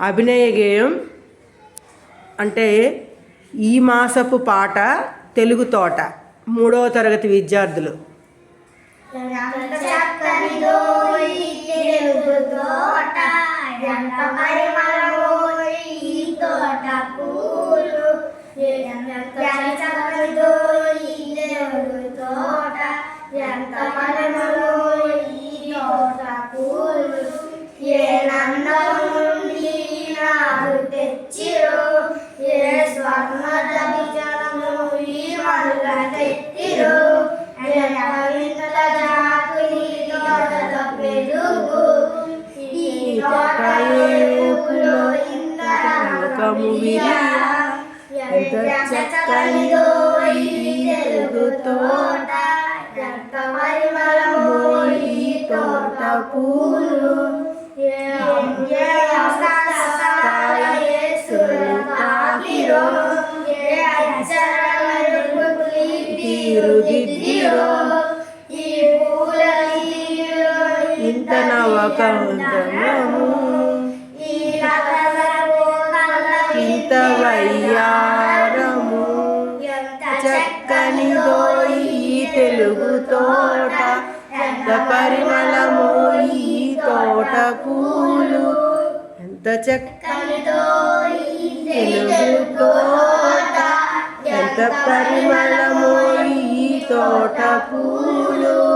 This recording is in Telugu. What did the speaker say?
అభినయ గేయం అంటే ఈ మాసపు పాట తెలుగు తోట మూడవ తరగతి విద్యార్థులు. ఎంత కము విరియా, ఎంత చక్కనిదో ఈ తెలుగు తోట, ఎంత వయ్యారము. ఎంత చక్కనిదో ఈ తెలుగు తోట ఎంత పరిమళము ఈ తోట పూలు. ఎంత చక్కనిదో ఈ తెలుగు తోట ఎంత పరిమళము ఈ తోట పూలు.